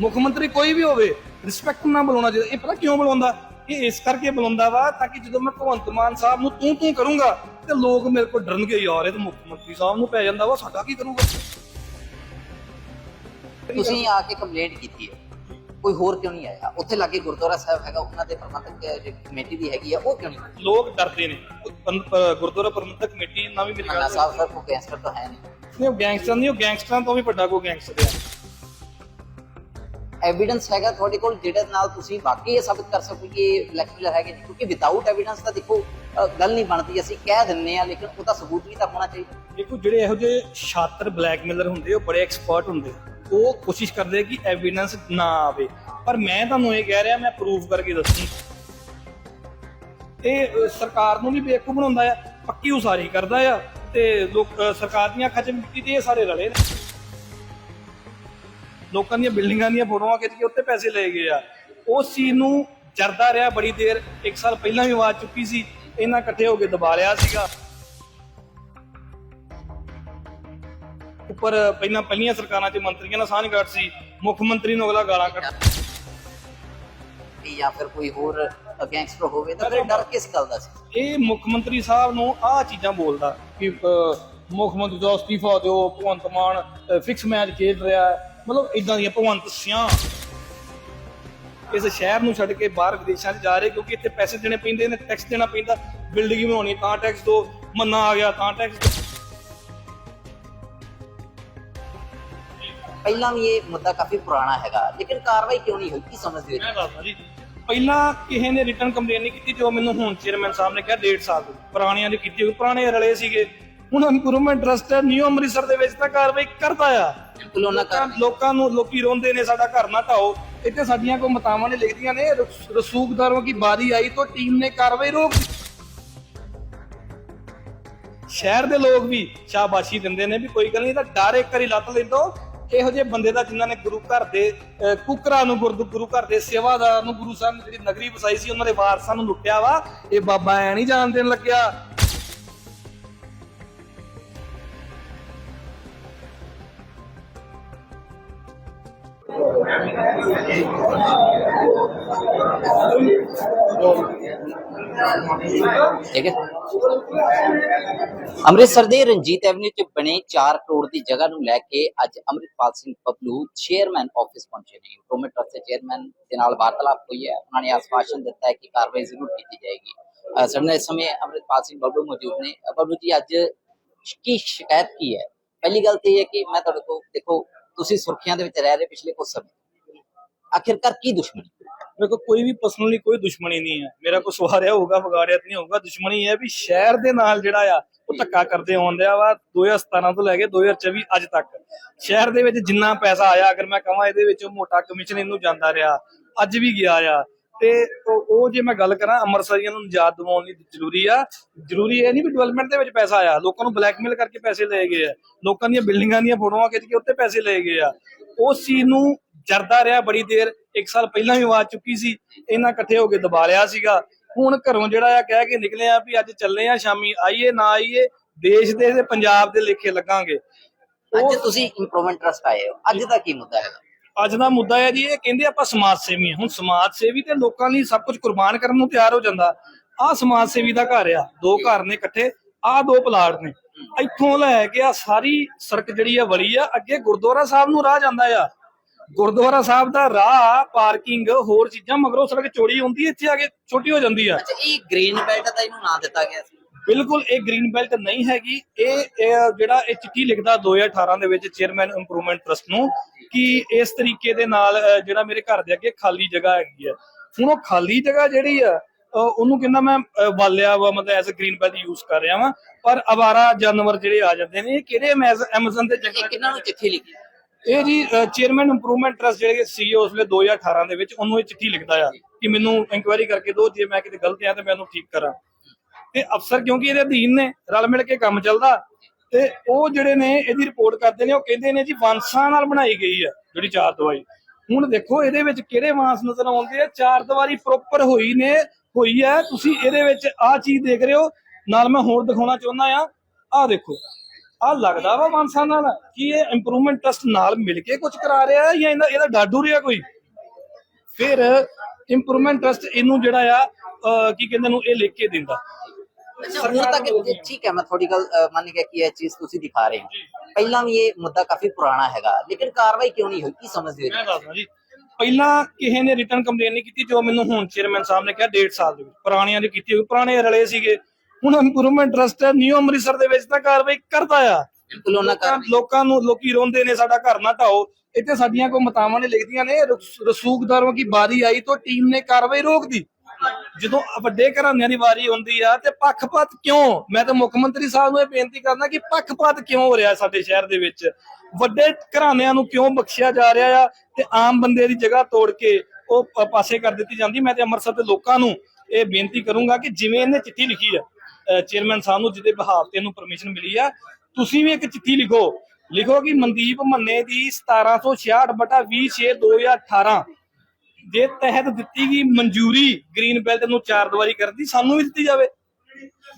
ਮੁੱਖ ਮੰਤਰੀ ਕੋਈ ਵੀ ਹੋਵੇ ਰਿਸਪੈਕਟ ਨਾਲ ਬੁਲਾਉਣਾ ਚਾਹੀਦਾ। ਇਹ ਪਤਾ ਕਿਉਂ ਬੁਲਾਉਂਦਾ? ਇਹ ਇਸ ਕਰਕੇ ਬੁਲਾਉਂਦਾ ਵਾ ਤਾਂ ਕਿ ਜਦੋਂ ਮੈਂ ਭਗਵੰਤ ਮਾਨ ਸਾਹਿਬ ਨੂੰ ਤੂੰ ਤੂੰ ਕਰੂੰਗਾ ਤੇ ਲੋਕ ਮੇਰੇ ਕੋਲ ਡਰਨਗੇ ਯਾਰ ਇਹ ਤਾਂ ਮੁੱਖ ਮੰਤਰੀ ਸਾਹਿਬ ਨੂੰ ਪੈ ਜਾਂਦਾ ਵਾ ਸਾਡਾ ਕੀ ਕਰੂਗਾ? ਤੁਸੀਂ ਆ ਕੇ ਕੰਪਲੇਂਟ ਕੀਤੀ ਹੈ। ਕੋਈ ਹੋਰ ਕਿਉਂ ਨਹੀਂ ਆਇਆ? ਉੱਥੇ ਲਾਗੇ ਗੁਰਦੁਆਰਾ ਸਾਹਿਬ ਹੈਗਾ ਉਹਨਾਂ ਦੇ ਪ੍ਰਬੰਧਕ ਕਮੇਟੀ ਦੀ ਹੈਗੀ ਆ ਉਹ ਕਿਉਂ ਨਹੀਂ? ਲੋਕ ਡਰਦੇ ਨੇ। ਗੁਰਦੁਆਰਾ ਪ੍ਰਬੰਧਕ ਕਮੇਟੀ ਨਾਲ ਵੀ ਗੱਲ ਸਾਹਿਬ ਸਰ ਕੋਈ ਗੈਂਗਸਟਰ ਤਾਂ ਹੈ ਨਹੀਂ। ਨਹੀਂ ਉਹ ਗੈਂਗਸਟਰ ਨਹੀਂ ਉਹ ਗੈਂਗਸਟਰਾਂ ਤੋਂ ਵੀ ਵੱਡਾ ਕੋਈ ਗੈਂਗਸਟਰ ਹੈ ਐਵੀਡੈਂਸ ਹੈਗਾ ਤੁਹਾਡੇ ਕੋਲ ਜਿਹਦੇ ਨਾਲ ਤੁਸੀਂ ਵਾਕਈ ਇਹ ਸਾਬਿਤ ਕਰ ਸਕੋ ਕਿ ਇਹ ਬਲੈਕਮੇਲਰ ਹੈਗੇ ਨੇ। ਕਿਉਂਕਿ ਵਿਦਆਊਟ ਐਵੀਡੈਂਸ ਤਾਂ ਦੇਖੋ ਗੱਲ ਨਹੀਂ ਬਣਦੀ। ਅਸੀਂ ਕਹਿ ਦਿੰਨੇ ਆ ਲੇਕਿਨ ਉਹਦਾ ਸਬੂਤ ਵੀ ਤਾਂ ਹੋਣਾ ਚਾਹੀਦਾ। ਦੇਖੋ, ਜਿਹੜੇ ਇਹੋ ਜਿਹੇ ਛਾਤਰ ਬਲੈਕਮੇਲਰ ਹੁੰਦੇ, ਉਹ ਬੜੇ ਐਕਸਪਰਟ ਹੁੰਦੇ। ਉਹ ਕੋਸ਼ਿਸ਼ ਕਰਦੇ ਕਿ ਐਵੀਡੈਂਸ ਨਾ ਆਵੇ। ਪਰ ਮੈਂ ਤੁਹਾਨੂੰ ਇਹ ਕਹਿ ਰਿਹਾ, ਮੈਂ ਪ੍ਰੂਫ ਕਰਕੇ ਦੱਸੂ। ਇਹ ਸਰਕਾਰ ਨੂੰ ਵੀ ਬੇਵਕੂਫ ਬਣਾਉਂਦਾ ਆ, ਪੱਕੀ ਉਸਾਰੀ ਕਰਦਾ ਆ, ਤੇ ਲੋਕ ਸਰਕਾਰ ਦੀਆਂ ਅੱਖਾਂ ਮਿੱਟੀ ਤੇ ਇਹ ਸਾਰੇ ਰਲੇ ਨੇ। ਲੋਕਾਂ ਦੀਆਂ ਬਿਲਡਿੰਗਾਂ ਦੀਆਂ ਫੋਟੋਆਂ ਖਿੱਚ ਕੇ ਉੱਤੇ ਪੈਸੇ ਲਏ ਗਏ ਆ। ਉਸ ਚੀਜ਼ ਨੂੰ ਜਰਦਾ ਰਿਹਾ ਬੜੀ ਦੇਰ ਇੱਕ ਸਾਲ ਪਹਿਲਾਂ ਵੀ ਆਵਾਜ਼ ਚੁੱਕੀ ਸੀ ਇਹਨਾਂ ਇਕੱਠੇ ਹੋ ਕੇ ਦਬਾ ਲਿਆ ਸੀਗਾ। ਉੱਪਰ ਪਹਿਲਾਂ ਪਹਿਲੀਆਂ ਸਰਕਾਰਾਂ 'ਚ ਮੰਤਰੀਆਂ ਨਾਲ ਸਾਂਝ ਘਾਟ ਸੀ ਮੁੱਖ ਮੰਤਰੀ ਨੂੰ ਅਗਲਾ ਗਾਲਾਂ ਕੱਢ ਜਾਂ ਫਿਰ ਕੋਈ ਹੋਰ ਗੈਂਗਸਟਰ ਹੋਵੇ ਤਾਂ ਫਿਰ ਡਰ ਕਿਸ ਗੱਲ ਦਾ ਸੀ? ਇਹ ਮੁੱਖ ਮੰਤਰੀ ਸਾਹਿਬ ਨੂੰ ਆਹ ਚੀਜ਼ਾਂ ਬੋਲਦਾ ਕਿ ਮੁੱਖ ਮੰਤਰੀ ਦਾ ਅਸਤੀਫਾ ਦਿਓ ਭਗਵੰਤ ਮਾਨ ਫਿਕਸ ਮੈਚ ਖੇਡ ਰਿਹਾ ਹੈ। ਮਤਲਬ ਇਦਾਂ ਦੀਆਂ ਭਗਵੰਤ ਸਿਆਂ ਇਸ ਸ਼ਹਿਰ ਨੂੰ ਛੱਡ ਕੇ ਬਾਹਰ ਵਿਦੇਸ਼ਾਂ 'ਚ ਜਾ ਰਹੇ ਕਿਉਂਕਿ ਇੱਥੇ ਪੈਸੇ ਦੇਣੇ ਪੈਂਦੇ ਨੇ ਟੈਕਸ ਦੇਣਾ ਪੈਂਦਾ ਬਿਲਡਿੰਗ ਬਣਾਉਣੀ ਤਾਂ ਟੈਕਸ ਦੋ ਮੰਨਾ ਆ ਗਿਆ ਤਾਂ ਟੈਕਸ ਪਹਿਲਾਂ ਵੀ ਇਹ ਮੁੱਦਾ ਕਾਫੀ ਪੁਰਾਣਾ ਹੈਗਾ ਲੇਕਿਨ ਕਾਰਵਾਈ ਕਿਉਂ ਨਹੀਂ ਹੋਈ? ਕੀ ਸਮਝਦੇ ਹੋ ਮੈਂ ਦੱਸਦਾ ਜੀ ਪਹਿਲਾਂ ਕਿਸੇ ਨੇ ਰਿਟਰਨ ਕੰਪਲੇਨ ਨਹੀਂ ਕੀਤੀ ਜੋ ਮੈਨੂੰ ਹੁਣ ਚੇਅਰਮੈਨ ਸਾਹਿਬ ਨੇ ਕਿਹਾ ਡੇਢ ਸਾਲ ਦੀ ਪੁਰਾਣਿਆਂ ਦੀ ਕੀਤੀ ਹੋਈ ਪੁਰਾਣੇ ਰਲੇ ਸੀਗੇ। ਹੁਣ ਇੰਪਰੂਵਮੈਂਟ ਟਰਸਟ ਹੈ ਨਿਊ ਅੰਮ੍ਰਿਤਸਰ ਦੇ ਵਿੱਚ ਤਾਂ ਕਾਰਵਾਈ ਕਰਦਾ ਆ। ਲੋਕਾਂ ਕਰ ਲੋਕਾਂ ਨੂੰ ਲੋਕੀ ਰੋਂਦੇ ਨੇ ਸਾਡਾ ਘਰ ਨਾ ਢਾਓ। ਇੱਥੇ ਸਾਡੀਆਂ ਕੋ ਮਤਾਵਾਂ ਨੇ ਲਿਖਦੀਆਂ ਨੇ। ਰਸ- ਰਸੂਖਦਾਰੋਂ ਕੀ ਬਾਰੀ ਆਈ ਤਾਂ ਟੀਮ ਨੇ ਕਾਰਵਾਈ ਰੋਕ ਦਿੱਤੀ। ਸ਼ਹਿਰ ਦੇ ਲੋਕ ਵੀ ਸ਼ਾਬਾਸ਼ੀ ਦਿੰਦੇ ਨੇ ਵੀ ਕੋਈ ਗੱਲ ਨਹੀਂ ਤਾਂ ਡਰ ਇੱਕ ਵਾਰੀ ਲੱਤ ਲੈਂਦੋ। ਇਹੋ ਜਿਹੇ ਬੰਦੇ ਦਾ ਜਿਨ੍ਹਾਂ ਨੇ ਗੁਰੂ ਘਰ ਦੇ ਅਹ, ਕੁਕਰਾਂ ਨੂੰ ਗੁਰਦੁ ਗੁਰੂ ਘਰ ਦੇ ਸੇਵਾਦਾਰ ਨੂੰ ਗੁਰੂ ਸਾਹਿਬ ਨੇ ਜਿਹੜੀ ਨਗਰੀ ਵਸਾਈ ਸੀ ਉਹਨਾਂ ਦੇ ਵਾਰਸਾਂ ਨੂੰ ਲੁੱਟਿਆ ਵਾ। ਇਹ ਬਾਬਾ ਐ ਨਹੀਂ ਜਾਣ ਦੇਣ ਲੱਗਿਆ ਠੀਕ ਹੈ ਅੰਮ੍ਰਿਤਸਰ ਦੇ ਰਣਜੀਤ ਐਵਨਿਊ 'ਚ ਬਣੇ 4 ਕਰੋੜ ਦੀ ਜਗ੍ਹਾ ਨੂੰ ਲੈ ਕੇ ਅੱਜ ਅੰਮ੍ਰਿਤਪਾਲ ਸਿੰਘ ਪਪਲੂ ਚੇਅਰਮੈਨ ਆਫਿਸ ਪਹੁੰਚੇ ਨੇ ਇੰਪਰੂਵਮੈਂਟ ਟਰਸਟ ਦੇ ਚੇਅਰਮੈਨ ਦੇ ਨਾਲ ਵਾਰਤਾਲਾਪ ਹੋਈ ਹੈ ਉਹਨਾਂ ਨੇ ਆਸਵਾਸ਼ਨ ਦਿੱਤਾ ਹੈ ਕਿ ਕਾਰਵਾਈ ਜ਼ਰੂਰ ਕੀਤੀ ਜਾਏਗੀ ਸਾਡੇ ਨਾਲ ਇਸ ਸਮੇਂ ਅੰਮ੍ਰਿਤਪਾਲ ਸਿੰਘ ਪਪਲੂ ਮੌਜੂਦ ਨੇ ਅਹ ਪਪਲੂ ਜੀ ਅੱਜ ਕੀ ਸ਼ਿਕਾਇਤ ਕੀ ਹੈ ਪਹਿਲੀ ਗੱਲ ਤੇ ਇਹ ਹੈ ਕਿ ਮੈਂ ਤੁਹਾਡੇ ਕੋਲ ਦੇਖੋ ਤੁਸੀਂ ਸੁਰਖੀਆਂ ਦੇ ਵਿੱਚ ਰਹਿ ਰਹੇ ਪਿਛਲੇ ਕੁਝ ਸਮੇਂ ਆਖਿਰਕਾਰ ਕੀ ਦੁਸ਼ਮਣੀ? ਮੇਰੇ ਕੋਲ ਕੋਈ ਵੀ ਪਰਸਨਲੀ ਕੋਈ ਦੁਸ਼ਮਣੀ ਨਹੀਂ ਹੈ। ਮੇਰਾ ਕੋਈ ਸਵਾਰਿਆ ਹੋਊਗਾ, ਵਿਗਾੜਿਆ ਨਹੀਂ ਹੋਊਗਾ। ਦੁਸ਼ਮਣੀ ਇਹ ਹੈ ਵੀ ਸ਼ਹਿਰ ਦੇ ਨਾਲ ਜਿਹੜਾ ਆ, ਉਹ ਧੱਕਾ ਕਰਦੇ ਆਉਂਦਿਆ ਵਾ 2017 ਤੋਂ ਲੈ ਕੇ 2024 ਅੱਜ ਤੱਕ। ਸ਼ਹਿਰ ਦੇ ਵਿੱਚ ਜਿੰਨਾ ਪੈਸਾ ਆਇਆ, ਅਗਰ ਮੈਂ ਕਹਾਂ ਇਹਦੇ ਵਿੱਚ ਮੋਟਾ ਕਮਿਸ਼ਨ ਇਹਨੂੰ ਜਾਂਦਾ ਰਿਹਾ। ਅੱਜ ਵੀ ਗਿਆ ਆ। ਤੇ ਉਹ ਜੇ ਮੈਂ ਗੱਲ ਕਰਾਂ, ਅੰਮ੍ਰਿਤਸਰੀਆਂ ਨੂੰ ਨਿਜਾਤ ਦਿਵਾਉਣ ਲਈ ਜ਼ਰੂਰੀ ਆ। ਜ਼ਰੂਰੀ ਇਹ ਨਹੀਂ ਵੀ ਡਿਵੈਲਪਮੈਂਟ ਦੇ ਵਿੱਚ ਪੈਸਾ ਆਇਆ। ਲੋਕਾਂ ਨੂੰ ਬਲੈਕਮੇਲ ਕਰਕੇ ਪੈਸੇ ਲਏ ਗਏ ਆ। ਲੋਕਾਂ ਦੀਆਂ ਬਿਲਡਿੰਗਾਂ ਦੀਆਂ ਫੋਟੋਆਂ ਖਿੱਚ ਕੇ ਉੱਤੇ ਪੈਸੇ ਲਏ ਗਏ ਆ। ਉਸ ਚੀਜ਼ ਨੂੰ ਜਰਦਾ ਰਿਹਾ ਬੜੀ ਦੇਰ। ਇੱਕ ਸਾਲ ਪਹਿਲਾਂ ਵੀ ਆਵਾਜ਼ ਚੁੱਕੀ ਸੀ। ਇਹਨਾਂ ਇਕੱਠੇ ਹੋ ਕੇ ਦਬਾ ਲਿਆ ਸੀਗਾ। ਹੁਣ ਘਰੋਂ ਜਿਹੜਾ ਆ ਕਹਿ ਕੇ ਨਿਕਲੇ ਆ ਵੀ ਅੱਜ ਚੱਲੇ ਆ ਸ਼ਾਮੀ। ਆਈਏ, ਨਾ ਆਈਏ, ਦੇਸ਼ ਦੇ ਤੇ ਪੰਜਾਬ ਦੇ ਲੇਖੇ ਲੱਗਾਂਗੇ। ਅੱਜ ਤੁਸੀਂ ਇੰਪਰੂਵਮੈਂਟ ਟਰਸਟ ਆਏ ਹੋ। ਅੱਜ ਦਾ ਕੀ ਮੁੱਦਾ ਹੈਗਾ? ਅੱਜ ਦਾ ਮੁੱਦਾ ਹੈ ਜੀ, ਇਹ ਕਹਿੰਦੇ ਆਪਾਂ ਸਮਾਜ ਸੇਵੀ ਹੁਣ ਸਮਾਜ ਸੇਵੀ ਤੇ ਲੋਕਾਂ ਲਈ ਸਭ ਕੁਝ ਕੁਰਬਾਨ ਕਰਨ ਨੂੰ ਤਿਆਰ ਹੋ ਜਾਂਦਾ। ਆ ਸਮਾਜ ਸੇਵੀ ਦਾ ਘਰ ਆ। ਦੋ ਘਰ ਨੇ ਇਕੱਠੇ ਆ ਦੋ ਪਲਾਟ ਨੇ। ਇੱਥੋਂ ਲੈ ਕੇ ਆ ਸਾਰੀ ਸੜਕ ਜਿਹੜੀ ਆ ਵਲੀ ਆ, ਅੱਗੇ ਗੁਰਦੁਆਰਾ ਸਾਹਿਬ ਨੂੰ ਰਾਹ ਜਾਂਦਾ ਆ। ਗੁਰਦੁਆਰਾ ਸਾਹਿਬ ਦਾ ਰਾਹ, ਪਾਰਕਿੰਗ, ਹੋਰ ਚੀਜ਼ਾਂ ਮਗਰੋਂ ਸੜਕ ਚੋਰੀ ਹੁੰਦੀ ਹੈ ਇੱਥੇ ਆ ਕੇ ਛੋਟੀ ਹੋ ਜਾਂਦੀ ਆ। ਅੱਛਾ, ਇਹ ਗ੍ਰੀਨ ਬੈਲਟ ਦਾ ਇਹਨੂੰ ਨਾਂ ਦਿੱਤਾ ਗਿਆ ਸੀ। ਬਿਲਕੁਲ ਇਹ ਗ੍ਰੀਨ ਬੈਲਟ ਨਹੀਂ ਹੈਗੀ। ਇਹ ਜਿਹੜਾ ਇਹ ਚਿੱਠੀ ਲਿਖਦਾ 2018 ਦੇ ਵਿੱਚ ਚੇਅਰਮੈਨ ਇੰਪਰੂਵਮੈਂਟ ਟਰਸਟ ਨੂੰ ਕਿ ਇਸ ਤਰੀਕੇ ਦੇ ਨਾਲ ਜਿਹੜਾ ਮੇਰੇ ਘਰ ਦੇ ਅੱਗੇ ਖਾਲੀ ਜਗ੍ਹਾ ਹੈਗੀ ਆ ਹੁਣ ਉਹ ਖਾਲੀ ਜਗ੍ਹਾ ਜਿਹੜੀ ਆ ਉਹਨੂੰ ਕਹਿੰਦਾ ਮੈਂ ਵਾਲਿਆ ਵਾ ਮਤਲਬ as a green belt use ਕਰ ਰਿਹਾ ਵਾਂ। ਪਰ ਅਵਾਰਾ ਜਾਨਵਰ ਜਿਹੜੇ ਆ ਜਾਂਦੇ ਨੇ ਇਹ ਕਿਹੜੇ ਐਮਾਜ਼ਨ ਦੇ ਜੰਗਲਾਂ ਕਿਹਨਾਂ ਨੂੰ ਚਿੱਠੀ ਲਿਖੀ? ਇਹ ਜੀ ਚੇਅਰਮੈਨ ਇੰਪਰੂਵਮੈਂਟ ਟਰਸਟ ਜਿਹੜੇ ਸੀਈਓ ਉਸਲੇ 2018 ਦੇ ਵਿੱਚ ਉਹਨੂੰ ਇਹ ਚਿੱਠੀ ਲਿਖਦਾ ਆ ਕਿ ਮੈਨੂੰ ਇਨਕੁਆਇਰੀ ਕਰਕੇ ਦਿਓ ਜੇ ਮੈਂ ਕਿਤੇ ਗਲਤ ਆ ਤੇ ਮੈਂ ਉਹਨੂੰ ਠੀਕ ਕਰਾਂ। ਤੇ ਅਫਸਰ ਕਿਉਂਕਿ ਇਹਦੇ ਅਧੀਨ ਨੇ, ਰਲ ਮਿਲ ਕੇ ਕੰਮ ਚੱਲਦਾ। ਤੇ ਉਹ ਜਿਹੜੇ ਨੇ, ਇਹਦੀ ਰਿਪੋਰਟ ਕਰਦੇ ਨੇ, ਉਹ ਕਹਿੰਦੇ ਨੇ ਜੀ ਵਾਂਸਾਂ ਨਾਲ ਬਣਾਈ ਗਈ ਆ ਜਿਹੜੀ ਚਾਰ ਦਵਾਈ। ਹੁਣ ਦੇਖੋ ਇਹਦੇ ਵਿੱਚ ਕਿਹੜੇ ਵਾਂਸ ਨਜ਼ਰ ਆਉਂਦੇ ਆ? ਚਾਰ ਦੀਵਾਰੀ ਪ੍ਰੋਪਰ ਹੋਈ ਨੇ, ਹੋਈ ਹੈ। ਤੁਸੀਂ ਇਹਦੇ ਵਿੱਚ ਆਹ ਚੀਜ਼ ਦੇਖ ਰਹੇ ਹੋ। ਨਾਲ ਮੈਂ ਹੋਰ ਦਿਖਾਉਣਾ ਚਾਹੁੰਦਾ ਆ ਆਹ ਦੇਖੋ ਆ ਲੱਗਦਾ ਵਾ ਮਾਨਸਾ ਨਾਲ। ਕਿ ਇਹ ਇੰਪਰੂਵਮੈਂਟ ਟਰਸਟ ਨਾਲ ਮਿਲ ਕੇ ਕੁਝ ਕਰਾ ਰਿਹਾ ਹੈ ਜਾਂ ਇਹਦਾ ਇਹਦਾ ਡਾਡੂ ਰਿਹਾ ਕੋਈ? ਫਿਰ ਇੰਪਰੂਵਮੈਂਟ ਟਰਸਟ ਇਹਨੂੰ ਜਿਹੜਾ ਆ ਕੀ ਕਹਿੰਦੇ ਨੂੰ ਇਹ ਲਿਖ ਕੇ ਦਿੰਦਾ। ਅੱਛਾ ਹੁਣ ਤੱਕ ਇਹ- ਠੀਕ ਹੈ ਮੈਂ ਤੁਹਾਡੀ ਗੱਲ ਅ, ਮੰਨ ਗਿਆ ਕਿ ਇਹ ਚੀਜ਼ ਤੁਸੀਂ ਦਿਖਾ ਰਹੇ ਹੋ। ਪਹਿਲਾਂ ਵੀ ਇਹ ਮੁੱਦਾ ਕਾਫੀ ਪੁਰਾਣਾ ਹੈਗਾ ਲੇਕਿਨ ਕਾਰਵਾਈ ਕਿਉਂ ਨਹੀਂ ਹੋਈ? ਕੀ ਸਮਝਦੇ ਹੋ ਮੈਂ ਦੱਸਦਾ ਜੀ ਪਹਿਲਾਂ ਕਿਸੇ ਨੇ ਰਿਟਰਨ ਕੰਪਲੇਨ ਨਹੀਂ ਕੀਤੀ ਜੋ ਮੈਨੂੰ ਹੁਣ ਚੇਅਰਮੈਨ ਸਾਹਿਬ ਨੇ ਕਿਹਾ 1.5 ਸਾਲ ਦੇ ਵਿੱਚ। ਪੁਰਾਣਿਆਂ ਦੀ ਕੀਤੀ ਹੋਈ ਪੁਰਾਣੇ ਰਲੇ ਸੀਗੇ। ਹੁਣ ਇੰਪਰੂਵਮੈਂਟ ਟਰਸਟ ਹੈ ਨਿਊ ਅੰਮ੍ਰਿਤਸਰ ਦੇ ਵਿੱਚ ਤਾਂ ਕਾਰਵਾਈ ਕਰਦਾ ਆ। ਬਿਲਕੁਲ ਉਹਨਾਂ ਲੋਕਾਂ- ਕਾਰਵਾਈ ਲੋਕਾਂ ਨੂੰ ਲੋਕੀ ਰੋਂਦੇ ਨੇ ਸਾਡਾ ਘਰ ਨਾ ਢਾਓ। ਇੱਥੇ ਸਾਡੀਆਂ ਕੋ ਮਤਾਵਾਂ ਨੇ ਲਿਖਦੀਆਂ ਨੇ ਰਸ- ਰਸੂਖਦਾਰਾਂ ਦੀ ਬਾਰੀ ਆਈ ਤਾਂ ਟੀਮ ਨੇ ਕਾਰਵਾਈ ਰੋਕ ਦੀ ਜਦੋਂ ਵੱਡੇ ਘਰਾਣਿਆਂ ਦੀ ਵਾਰੀ ਹੁੰਦੀ ਆ ਤੇ ਪੱਖਪਾਤ ਕਿਉਂ? ਮੈਂ ਤਾਂ ਮੁੱਖ ਮੰਤਰੀ ਸਾਹਿਬ ਨੂੰ ਇਹ ਬੇਨਤੀ ਕਰਦਾ ਕਿ ਪੱਖਪਾਤ ਕਿਉਂ ਹੋ ਰਿਹਾ ਸਾਡੇ ਸ਼ਹਿਰ ਦੇ ਵਿੱਚ? ਵੱਡੇ ਘਰਾਣਿਆਂ ਨੂੰ ਕਿਉਂ ਬਖਸ਼ਿਆ ਜਾ ਰਿਹਾ ਆ ਤੇ ਆਮ ਬੰਦੇ ਦੀ ਜਗ੍ਹਾ ਤੋੜ ਕੇ ਉਹ ਪਾਸੇ ਕਰ ਦਿੱਤੀ ਜਾਂਦੀ? ਮੈਂ ਤੇ ਅੰਮ੍ਰਿਤਸਰ ਦੇ ਲੋਕਾਂ ਨੂੰ ਇਹ ਬੇਨਤੀ ਕਰੂੰਗਾ ਕਿ ਜਿਵੇਂ ਇਹਨੇ ਚਿੱਠੀ ਲਿਖੀ ਆ ਚੇਅਰਮੈਨ ਸਾਹਿਬ ਨੂੰ ਜਿਹਦੇ ਬਹਾਵ ਤੇ ਇਹਨੂੰ ਪਰਮਿਸ਼ਨ ਮਿਲੀ ਆ, ਤੁਸੀਂ ਵੀ ਇੱਕ ਚਿੱਠੀ ਲਿਖੋ। ਲਿਖੋ ਕਿ ਮਨਦੀਪ ਮੰਨੇ ਦੀ 1766 ਬਟਾ 26 2018 ਦੇ ਤਹਿਤ ਦਿੱਤੀ ਗਈ ਮਨਜ਼ੂਰੀ ਗ੍ਰੀਨ ਬੈਲਟ ਨੂੰ ਚਾਰ ਦੀਵਾਰੀ ਕਰਨ ਦੀ ਸਾਨੂੰ ਵੀ ਦਿੱਤੀ ਜਾਵੇ।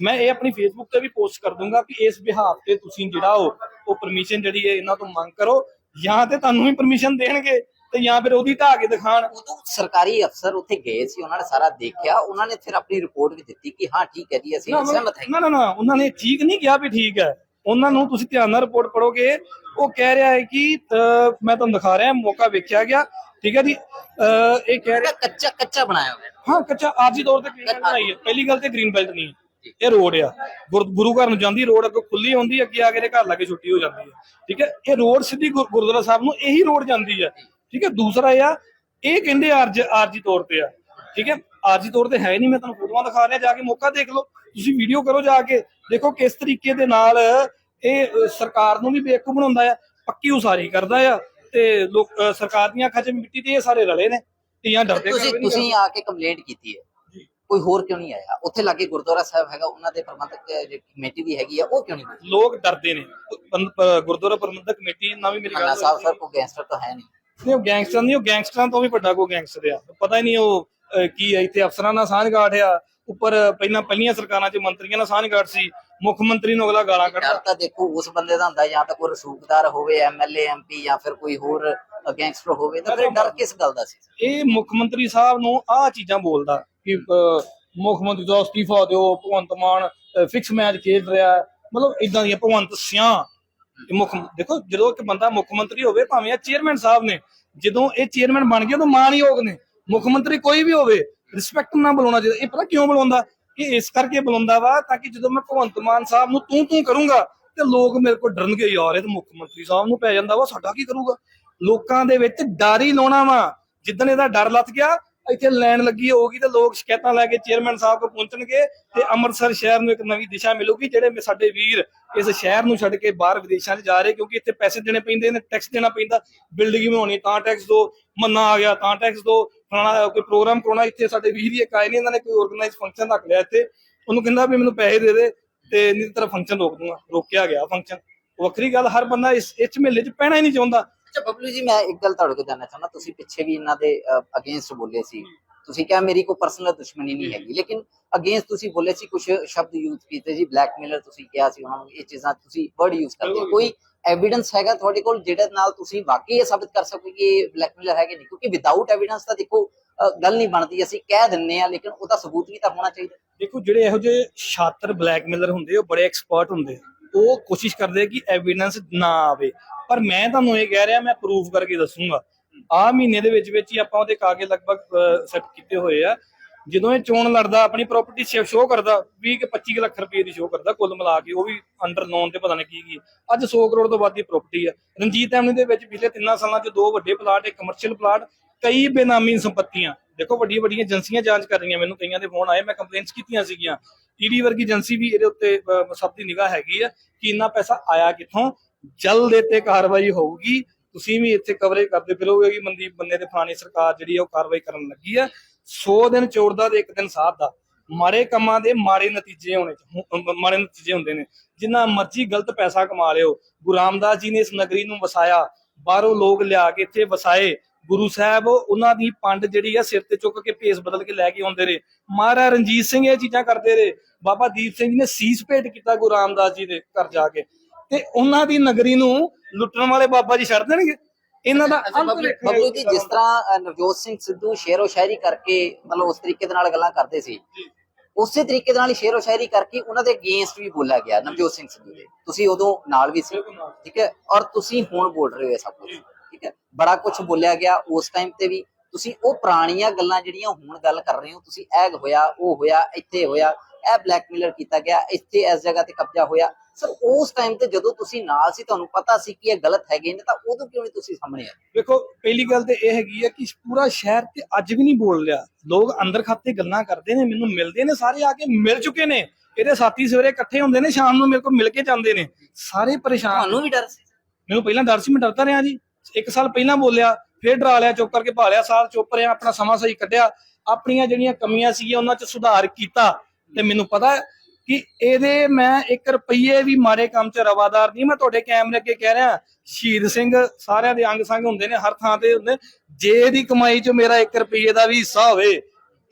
ਮੈਂ ਇਹ ਆਪਣੀ ਫੇਸਬੁੱਕ ਤੇ ਵੀ ਪੋਸਟ ਕਰ ਦੂੰਗਾ ਕਿ ਇਸ ਬਿਹਾਫ ਤੇ ਤੁਸੀਂ ਜਿਹੜਾ ਉਹ ਉਹ ਪਰਮਿਸ਼ਨ ਜਿਹੜੀ ਹੈ ਇਹਨਾਂ ਤੋਂ ਮੰਗ ਕਰੋ। ਜਾਂ ਤੇ ਤੁਹਾਨੂੰ ਵੀ ਪਰਮਿਸ਼ਨ ਦੇਣਗੇ ਤੇ ਜਾਂ ਫਿਰ ਉਹਦੀ ਢਾਹ ਕੇ ਦਿਖਾਣ। ਉਦੋਂ ਸਰਕਾਰੀ ਅਫਸਰ ਉੱਥੇ ਗਏ ਸੀ ਉਹਨਾਂ ਨੇ ਸਾਰਾ ਦੇਖਿਆ। ਉਹਨਾਂ ਨੇ ਫਿਰ ਆਪਣੀ ਰਿਪੋਰਟ ਵੀ ਦਿੱਤੀ ਕਿ ਹਾਂ ਠੀਕ ਹੈ ਜੀ ਅਸੀਂ ਸਹਿਮਤ ਹੈ ਨਾ ਨਾ ਨਾ ਉਹਨਾਂ ਨੇ ਠੀਕ ਨਹੀਂ ਕਿਹਾ ਵੀ ਠੀਕ ਹੈ। ਉਹਨਾਂ ਨੂੰ ਤੁਸੀਂ ਧਿਆਨ ਨਾਲ ਰਿਪੋਰਟ ਪੜੋਗੇ ਉਹ ਕਹਿ ਰਿਹਾ ਹੈ ਕਿ ਮੈਂ ਤੁਹਾਨੂੰ ਦਿਖਾ ਰਿਹਾ ਮੌਕਾ ਵੇਖਿਆ ਗਿਆ। ਠੀਕ ਹੈ ਜੀ। ਅਹ, ਇਹ ਕਹਿ ਰਿਹਾ ਕੱਚਾ ਕੱਚਾ ਬਣਾਇਆ ਹੋਇਆ। ਹੈ। ਹਾਂ ਕੱਚਾ ਆਰਜੀ ਤੌਰ ਤੇ ਗ੍ਰੀਨ ਬੈਲਟ ਬਣਾਈ ਹੈ। ਪਹਿਲੀ ਗੱਲ ਤੇ ਗ੍ਰੀਨ ਬੈਲਟ ਨਹੀਂ ਹੈ। ਇਹ ਰੋਡ ਆ। ਗੁਰ- ਗੁਰੂ ਘਰ ਨੂੰ ਜਾਂਦੀ ਰੋਡ ਅੱਗੇ ਖੁੱਲੀ ਹੁੰਦੀ ਹੈ, ਅੱਗੇ ਆ ਕੇ ਦੇ ਘਰ ਲਾਗੇ ਛੁੱਟੀ ਹੋ ਜਾਂਦੀ ਹੈ। ਠੀਕ ਹੈ? ਇਹ ਰੋਡ ਸਿੱਧੀ ਗੁਰ- ਗੁਰਦੁਆਰਾ ਸਾਹਿਬ ਨੂੰ ਇਹੀ ਰੋਡ ਜਾਂਦੀ ਹੈ। ਠੀਕ ਹੈ? ਦੂਸਰਾ ਇਹ ਆ ਇਹ ਕਹਿੰਦੇ ਆਰਜ ਆਰਜੀ ਤੌਰ ਤੇ ਆ। ਠੀਕ ਹੈ? ਆਰਜੀ ਤੌਰ ਤੇ ਹੈ ਨਹੀਂ ਮੈਂ ਤੁਹਾਨੂੰ ਫੋਟੋਆਂ ਦਿਖਾ ਰਿਹਾ। ਜਾ ਕੇ ਮੌਕਾ ਦੇਖ ਲਓ। ਤੁਸੀਂ ਵੀਡੀਓ ਕਰੋ ਜਾ ਕੇ। ਦੇਖੋ ਕਿਸ ਤਰੀਕੇ ਦੇ ਨਾਲ ਇਹ ਅ, ਸਰਕਾਰ ਨੂੰ ਵੀ ਬੇਵਕੂਫ ਬਣਾਉਂਦਾ ਆ। ਪੱਕੀ ਉਸਾਰੀ ਕਰਦਾ ਆ। ਤੇ ਲੋਕ ਅ, ਸਰਕਾਰ ਦੀਆਂ 'ਚ ਮਿੱਟੀ ਤੇ ਇਹ ਸਾਰੇ ਰਲੇ ਨੇ ਧੀਆਂ ਡਰਦੇ ਤੁਸੀਂ ਨਹੀਂ ਤੁਸੀਂ ਆ ਕੇ ਕੰਪਲੇਂਟ ਕੀਤੀ ਹੈ। ਕੋਈ ਹੋਰ ਕਿਉਂ ਨਹੀਂ ਆਇਆ? ਉੱਥੇ ਲਾਗੇ ਗੁਰਦੁਆਰਾ ਸਾਹਿਬ ਹੈਗਾ ਉਹਨਾਂ ਦੇ ਪ੍ਰਬੰਧਕ ਜਿਹੜੀ ਕਮੇਟੀ ਦੀ ਹੈਗੀ ਆ ਉਹ ਕਿਉਂ ਨਹੀਂ ਲੋਕ ਡਰਦੇ ਨੇ। ਪੰ- ਪ- ਗੁਰਦੁਆਰਾ ਪ੍ਰਬੰਧਕ ਕਮੇਟੀ ਨਾਲ ਵੀ ਮੇਰੀ ਗੱਲ ਅੰਨਾ ਸਾਹਿਬ ਹੋਈ ਸਰ ਕੋ ਗੈਂਗਸਟਰ ਤਾਂ ਹੈ ਨਹੀਂ। ਨਹੀਂ ਉਹ ਗੈਂਗਸਟਰ ਨਹੀਂ ਉਹ ਗੈਂਗਸਟਰਾਂ ਤੋਂ ਵੀ ਵੱਡਾ ਕੋਈ ਗੈਂਗਸਟਰ ਆ। ਪਤਾ ਹੀ ਨਹੀਂ ਉਹ ਕੀ ਹੈ ਇੱਥੇ ਅਫਸਰਾਂ ਨਾਲ ਸਾਂਝ ਗਾਠ ਆ। ਉੱਪਰ ਪਹਿਲਾਂ ਪਹਿਲੀਆਂ ਸਰਕਾਰਾਂ 'ਚ ਮੰਤਰੀਆਂ ਨਾਲ ਸਾਂਝ ਗਾਠ ਸੀ। ਮੁੱਖ ਮੰਤਰੀ ਨੂੰ ਅਗਲਾ ਗਾਲਾਂ ਡਰ ਕੱਢਦਾ ਤਾਂ ਦੇਖੋ ਉਸ ਬੰਦੇ ਦਾ ਹੁੰਦਾ ਜਾਂ ਤਾਂ ਕੋਈ ਰਸੂਖਦਾਰ ਹੋਵੇ ਐਮਐਲਏ ਐਮਪੀ ਜਾਂ ਫਿਰ ਕੋਈ ਹੋਰ ਗੈਂਗਸਟਰ ਹੋਵੇ ਤਾਂ ਫਿਰ ਡਰ ਕਿਸ ਗੱਲ ਦਾ ਸੀ? ਇਹ ਮੁੱਖ ਮੰਤਰੀ ਸਾਹਿਬ ਨੂੰ ਆਹ ਚੀਜ਼ਾਂ ਬੋਲਦਾ ਕਿ ਮੁੱਖ ਮੰਤਰੀ ਦਾ ਅਸਤੀਫਾ ਦਿਓ ਭਗਵੰਤ ਮਾਨ ਫਿਕਸ ਮੈਚ ਖੇਡ ਰਿਹਾ ਹੈ। ਮਤਲਬ ਇਦਾਂ ਦੀਆਂ ਭਗਵੰਤ ਸਿਆਂ। ਇਹ ਮੁੱਖ ਦੇਖੋ ਜਦੋਂ ਇੱਕ ਬੰਦਾ ਮੁੱਖ ਮੰਤਰੀ ਹੋਵੇ ਭਾਵੇਂ ਆ ਚੇਅਰਮੈਨ ਸਾਹਿਬ ਨੇ ਜਦੋਂ ਇਹ ਚੇਅਰਮੈਨ ਬਣ ਗਏ ਤਾਂ ਮਾਨਯੋਗ ਨੇ। ਮੁੱਖ ਮੰਤਰੀ ਕੋਈ ਵੀ ਹੋਵੇ ਰਿਸਪੈਕਟ ਨਾਲ ਬੁਲਾਉਣਾ ਚਾਹੀਦਾ। ਇਹ ਪਤਾ ਕਿਉਂ ਬੁਲਾਉਂਦਾ? ਇਹ ਇਸ ਕਰਕੇ ਬੁਲਾਉਂਦਾ ਵਾ ਤਾਂ ਕਿ ਜਦੋਂ ਮੈਂ ਭਗਵੰਤ ਮਾਨ ਸਾਹਿਬ ਨੂੰ ਤੂੰ ਤੂੰ ਕਰੂੰਗਾ ਤੇ ਲੋਕ ਮੇਰੇ ਕੋਲ ਡਰਨਗੇ, ਯਾਰ, ਇਹ ਤਾਂ ਮੁੱਖ ਮੰਤਰੀ ਸਾਹਿਬ ਨੂੰ ਪੈ ਜਾਂਦਾ ਵਾ, ਸਾਡਾ ਕੀ ਕਰੂਗਾ? ਲੋਕਾਂ ਦੇ ਵਿੱਚ ਡਰ ਹੀ ਲਾਉਣਾ ਵਾ। ਜਿੱਦਣ ਇਹਦਾ ਡਰ ਲੱਥ ਗਿਆ ਇੱਥੇ ਲਾਈਨ ਲੱਗੀ ਹੋਊਗੀ ਤੇ ਲੋਕ ਸ਼ਿਕਾਇਤਾਂ ਲੈ ਕੇ ਚੇਅਰਮੈਨ ਸਾਹਿਬ ਕੋਲ ਪਹੁੰਚਣਗੇ ਤੇ ਅੰਮ੍ਰਿਤਸਰ ਸ਼ਹਿਰ ਨੂੰ ਇੱਕ ਨਵੀਂ ਦਿਸ਼ਾ ਮਿਲੂਗੀ, ਜਿਹੜੇ ਸਾਡੇ ਵੀਰ ਇਸ ਸ਼ਹਿਰ ਨੂੰ ਛੱਡ ਕੇ ਬਾਹਰ ਵਿਦੇਸ਼ਾਂ 'ਚ ਜਾ ਰਹੇ ਕਿਉਂਕਿ ਇੱਥੇ ਪੈਸੇ ਦੇਣੇ ਪੈਂਦੇ ਨੇ ਟੈਕਸ ਦੇਣਾ ਪੈਂਦਾ ਬਿਲਡਿੰਗ ਬਣਾਉਣੀ, ਤਾਂ ਟੈਕਸ ਦੋ, ਮੰਨਾ ਆ ਗਿਆ, ਤਾਂ ਟੈਕਸ ਦੋ, ਫਲਾਣਾ ਕੋਈ ਪ੍ਰੋਗਰਾਮ ਕਰਾਉਣਾ, ਇੱਥੇ ਸਾਡੇ ਵੀਰ ਹੀ ਇੱਕ ਆਏ ਨੇ, ਇਹਨਾਂ ਨੇ ਕੋਈ ਆਰਗੇਨਾਈਜ਼ ਫੰਕਸ਼ਨ ਰੱਖ ਲਿਆ ਇੱਥੇ, ਉਹਨੂੰ ਕਹਿੰਦਾ ਵੀ ਮੈਨੂੰ ਪੈਸੇ ਦੇ ਦੇ ਤੇ ਨਹੀਂ ਤਰ੍ਹਾਂ ਫੰਕਸ਼ਨ ਰੋਕ ਦੂੰਗਾ, ਰੋਕਿਆ ਗਿਆ ਫੰਕਸ਼ਨ ਵੱਖਰੀ ਗੱਲ, ਹਰ ਬੰਦਾ ਇਸ ਇਸ ਝਮੇਲੇ 'ਚ ਪੈਣਾ ਹੀ ਨਹੀਂ ਚਾਹੁੰਦਾ। ਅੱਛਾ ਬਬਲੂ ਜੀ ਮੈਂ ਇੱਕ ਗੱਲ ਤੁਹਾਡੇ ਕੋਲ ਜਾਨਣਾ ਚਾਹੁੰਦਾ। ਤੁਸੀਂ ਪਿੱਛੇ ਵੀ ਇਹਨਾਂ ਦੇ ਅਗੇਂਸਟ ਬੋਲੇ ਸੀ। ਤੁਸੀਂ ਕਿਹਾ ਮੇਰੀ ਕੋਈ ਪਰਸਨਲ ਦੁਸ਼ਮਣੀ ਨਹੀਂ ਹੈਗੀ ਲੇਕਿਨ ਅਗੇਂਸਟ ਤੁਸੀਂ ਬੋਲੇ ਸੀ ਕੁਝ ਸ਼ਬਦ ਯੂਜ਼ ਕੀਤੇ ਜੀ ਬਲੈਕਮੇਲਰ ਤੁਸੀਂ ਕਿਹਾ ਸੀ ਉਹਨਾਂ ਨੂੰ ਇਹ ਚੀਜ਼ਾਂ ਤੁਸੀਂ ਵਰਡ ਯੂਜ਼ ਕਰਦੇ ਹੋ। ਕੋਈ ਐਵੀਡੈਂਸ ਹੈਗਾ ਤੁਹਾਡੇ ਕੋਲ ਜਿਹਦੇ ਨਾਲ ਤੁਸੀਂ ਵਾਕਈ ਇਹ ਸਾਬਿਤ ਕਰ ਸਕੋ ਕਿ ਇਹ ਬਲੈਕਮੇਲਰ ਹੈਗੇ ਨਹੀਂ? ਕਿਉਂਕਿ ਵਿਦਆਊਟ ਐਵੀਡੈਂਸ ਤਾਂ ਦੇਖੋ ਗੱਲ ਨਹੀਂ ਬਣਦੀ ਅਸੀਂ ਕਹਿ ਦਿੰਨੇ ਆ ਲੇਕਿਨ ਉਹਦਾ ਸਬੂਤ ਵੀ ਤਾਂ ਹੋਣਾ ਚਾਹੀਦਾ। ਦੇਖੋ ਜਿਹੜੇ ਇਹੋ ਜਿਹੇ ਛਾਤਰ ਬਲੈਕਮੇਲਰ ਹੁੰਦੇ ਉਹ ਬੜੇ ਐਕਸਪਰਟ ਹੁੰਦੇ ਆ। ਉਹ ਕੋਸ਼ਿਸ਼ ਕਰਦੇ ਆ ਕਿ ਐਵੀਡੈਂਸ ਨਾ ਆਵੇ। ਪਰ ਮੈਂ ਤੁਹਾਨੂੰ ਇਹ ਕਹਿ ਰਿਹਾ, ਮੈਂ ਪ੍ਰੂਫ ਕਰਕੇ ਦੱਸੂਗਾ। ਆ ਮਹੀਨੇ ਦੇ ਵਿੱਚ ਵਿੱਚ ਹੀ ਆਪਾਂ ਉਹਦੇ ਕਾਗਜ਼ ਲਗਭਗ ਸੈੱਟ ਕੀਤੇ ਹੋਏ ਆ। ਜਦੋਂ ਇਹ ਚੋਣ ਲੜਦਾ, ਆਪਣੀ ਪ੍ਰਾਪਰਟੀ ਸ਼ੋਅ ਕਰਦਾ 20 ਕਿ 25 ਲੱਖ ਰੁਪਏ ਦੀ ਸ਼ੋਅ ਕਰਦਾ ਕੁੱਲ ਮਿਲਾ ਕੇ, ਉਹ ਵੀ ਅੰਡਰ ਲੋਨ ਤੇ ਪਤਾ ਨਹੀਂ ਕੀ ਕੀ। ਅੱਜ 100 ਕਰੋੜ ਤੋਂ ਵੱਧ ਦੀ ਪ੍ਰਾਪਰਟੀ ਆ। ਰਣਜੀਤ ਐਮਨੀ ਦੇ ਵਿੱਚ ਪਿਛਲੇ 3 ਸਾਲਾਂ 'ਚ ਦੋ ਵੱਡੇ ਪਲਾਟ ਇੱਕ ਕਮਰਸ਼ੀਅਲ ਪਲਾਟ ਕਈ ਬੇਨਾਮੀ ਸੰਪਤੀਆਂ। ਦੇਖੋ ਵੱਡੀਆਂ ਵੱਡੀਆਂ ਏਜੰਸੀਆਂ ਜਾਂਚ ਕਰ ਰਹੀਆਂ ਮੈਨੂੰ, ਕਈਆਂ ਦੇ ਫੋਨ ਆਏ, ਮੈਂ ਕੰਪਲੇਂਟਸ ਕੀਤੀਆਂ ਸੀਗੀਆਂ। ਈਡੀ ਵਰਗੀ ਏਜੰਸੀ ਵੀ ਇਹਦੇ ਉੱਤੇ ਸਭ ਦੀ ਨਿਗਾਹ ਹੈਗੀ ਆ ਕਿ ਇੰਨਾ ਪੈਸਾ ਆਇਆ ਕਿੱਥੋਂ? ਜਲਦ ਇਹ ਕਾਰਵਾਈ ਹੋਊਗੀ। ਤੁਸੀਂ ਵੀ ਇੱਥੇ ਕਵਰੇਜ ਕਰਦੇ ਫਿਰੋਗੇ ਕਿ ਮਨਦੀਪ ਬੰਦੇ ਤੇ ਫਲਾਣੀ ਸਰਕਾਰ ਜਿਹੜੀ ਉਹ ਕਾਰਵਾਈ ਕਰਨ ਲੱਗੀ ਆ। 100 ਦਿਨ ਚੋਰ ਦਾ ਤੇ ਇੱਕ ਦਿਨ ਸਾਧ ਦਾ। ਮਾੜੇ ਕੰਮਾਂ ਦੇ ਮਾੜੇ ਨਤੀਜੇ ਹੋਣੇ ਹੁ- ਮਾੜੇ ਨਤੀਜੇ ਹੁੰਦੇ ਨੇ। ਜਿੰਨਾ ਮਰਜ਼ੀ ਗਲਤ ਪੈਸਾ ਕਮਾ ਲਿਓ। ਗੁਰੂ ਰਾਮਦਾਸ ਜੀ ਨੇ ਇਸ ਨਗਰੀ ਨੂੰ ਵਸਾਇਆ। ਬਾਹਰੋਂ ਲੋਕ ਲਿਆ ਕੇ ਇੱਥੇ ਵਸਾਏ। ਗੁਰੂ ਸਾਹਿਬ ਉਹਨਾਂ ਦੀ ਪੰਡ ਜਿਹੜੀ ਆ ਸਿਰ ਤੇ ਚੁੱਕ ਕੇ ਭੇਸ ਬਦਲ ਕੇ ਲੈ ਕੇ ਆਉਂਦੇ ਰਹੇ। ਮਹਾਰਾਜ ਰਣਜੀਤ ਸਿੰਘ ਇਹ ਚੀਜ਼ਾਂ ਕਰਦੇ ਰਹੇ। ਬਾਬਾ ਦੀਪ ਸਿੰਘ ਜੀ ਨੇ ਸੀਸ ਭੇਟ ਕੀਤਾ ਗੁਰੂ ਰਾਮਦਾਸ ਜੀ ਦੇ ਘਰ ਜਾ ਕੇ। ਤੇ ਉਹਨਾਂ ਦੀ ਨਗਰੀ ਨੂੰ ਲੁੱਟਣ ਵਾਲੇ ਬਾਬਾ ਜੀ ਛੱਡ ਦੇਣਗੇ? ਇਹਨਾਂ ਦਾ ਅੰਤ ਜੀ ਜਿਸ ਤਰ੍ਹਾਂ ਨਵਜੋਤ ਸਿੰਘ ਸਿੱਧੂ ਸ਼ੇਰੋ ਸ਼ਾਇਰੀ ਕਰਕੇ ਮਤਲਬ ਉਸ ਤਰੀਕੇ ਦੇ ਨਾਲ ਗੱਲਾਂ ਕਰਦੇ ਸੀ। ਉਸੇ ਤਰੀਕੇ ਦੇ ਨਾਲ ਹੀ ਸ਼ੇਰੋ ਸ਼ਾਇਰੀ ਕਰਕੇ ਉਹਨਾਂ ਦੇ ਅਗੇਂਸਟ ਵੀ ਬੋਲਿਆ ਗਿਆ ਨਵਜੋਤ ਸਿੰਘ ਸਿੱਧੂ ਦੇ। ਤੁਸੀਂ ਉਦੋਂ ਨਾਲ ਵੀ ਸੀ। ਠੀਕ ਹੈ? ਔਰ ਤੁਸੀਂ ਹੁਣ ਬੋਲ ਰਹੇ ਹੋ ਇਹ ਸਭ ਕੁਝ ਬੜਾ ਕੁਝ ਬੋਲਿਆ ਗਿਆ ਉਸ ਟਾਈਮ ਤੇ ਵੀ। ਤੁਸੀਂ ਉਹ ਪੁਰਾਣੀਆਂ ਗੱਲਾਂ ਜਿਹੜੀਆਂ ਹੁਣ ਗੱਲ ਕਰ ਰਹੇ ਹੋ ਤੁਸੀਂ ਐਗ ਹੋਇਆ ਉਹ ਹੋਇਆ ਇੱਥੇ ਹੋਇਆ ਇਹ ਬਲੈਕਮੇਲਰ ਕੀਤਾ ਗਿਆ ਇੱਥੇ ਇਸ ਜਗ੍ਹਾ ਤੇ ਕਬਜ਼ਾ ਹੋਇਆ। ਸਰ ਉਸ ਟਾਈਮ ਤੇ ਜਦੋਂ ਤੁਸੀਂ ਨਾਲ ਸੀ ਤੁਹਾਨੂੰ ਪਤਾ ਸੀ ਕਿ ਇਹ ਗਲਤ ਹੈਗੇ ਨੇ ਤਾਂ ਉਦੋਂ ਕਿਉਂ ਨਹੀਂ ਤੁਸੀਂ ਸਾਹਮਣੇ ਆਏ? ਵੇਖੋ ਪਹਿਲੀ ਗੱਲ ਤੇ ਇਹ ਹੈਗੀ ਹੈ ਕਿ ਪੂਰਾ ਸ਼ਹਿਰ ਤੇ ਅੱਜ ਵੀ ਨਹੀਂ ਬੋਲ ਰਿਹਾ। ਲੋਕ ਅੰਦਰ ਖਾਤੇ ਗੱਲਾਂ ਕਰਦੇ ਨੇ ਮੈਨੂੰ ਮਿਲਦੇ ਨੇ ਸਾਰੇ ਆ ਕੇ ਮਿਲ ਚੁੱਕੇ ਨੇ। ਇਹਦੇ ਸਾਥੀ ਸਵੇਰੇ ਇਕੱਠੇ ਹੁੰਦੇ ਨੇ ਸ਼ਾਮ ਨੂੰ ਮੇਰੇ ਕੋਲ ਮਿਲ ਕੇ ਜਾਂਦੇ ਨੇ। ਸਾਰੇ ਪਰੇਸ਼ਾਨ ਤੁਹਾਨੂੰ ਵੀ ਡਰ ਸੀ? ਮੈਨੂੰ ਪਹਿਲਾਂ ਡਰ ਸੀ ਮੈਂ ਡਰਦਾ ਰਿਹਾ ਜੀ। ਇੱਕ ਸਾਲ ਪਹਿਲਾਂ ਬੋਲਿਆ ਫਿਰ ਡਰਾ ਲਿਆ ਚੁੱਪ ਕਰਕੇ ਭਾਲਿਆ ਸਾਲ ਚੁੱਪ ਰਿਹਾ ਆਪਣਾ ਸਮਾਂ ਸਹੀ ਕੱਢਿਆ। ਆਪਣੀਆਂ ਜਿਹੜੀਆਂ ਕਮੀਆਂ ਸੀਗੀਆਂ ਉਹਨਾਂ 'ਚ ਸੁਧਾਰ ਕੀਤਾ। ਤੇ ਮੈਨੂੰ ਪਤਾ ਕਿ ਇਹਦੇ ਮੈਂ 1 ਰੁਪਈਏ ਵੀ ਮਾੜੇ ਕੰਮ 'ਚ ਰਵਾਦਾਰ ਨਹੀਂ। ਮੈਂ ਤੁਹਾਡੇ ਕੈਮਰੇ ਅੱਗੇ ਕਹਿ ਰਿਹਾ ਸ਼ਹੀਦ ਸਿੰਘ ਸਾਰਿਆਂ ਦੇ ਅੰਗ ਸੰਗ ਹੁੰਦੇ ਨੇ ਹਰ ਥਾਂ ਤੇ ਹੁੰਦੇ ਜੇ ਇਹਦੀ ਕਮਾਈ 'ਚ ਮੇਰਾ 1 ਰੁਪਈਏ ਦਾ ਵੀ ਹਿੱਸਾ ਹੋਵੇ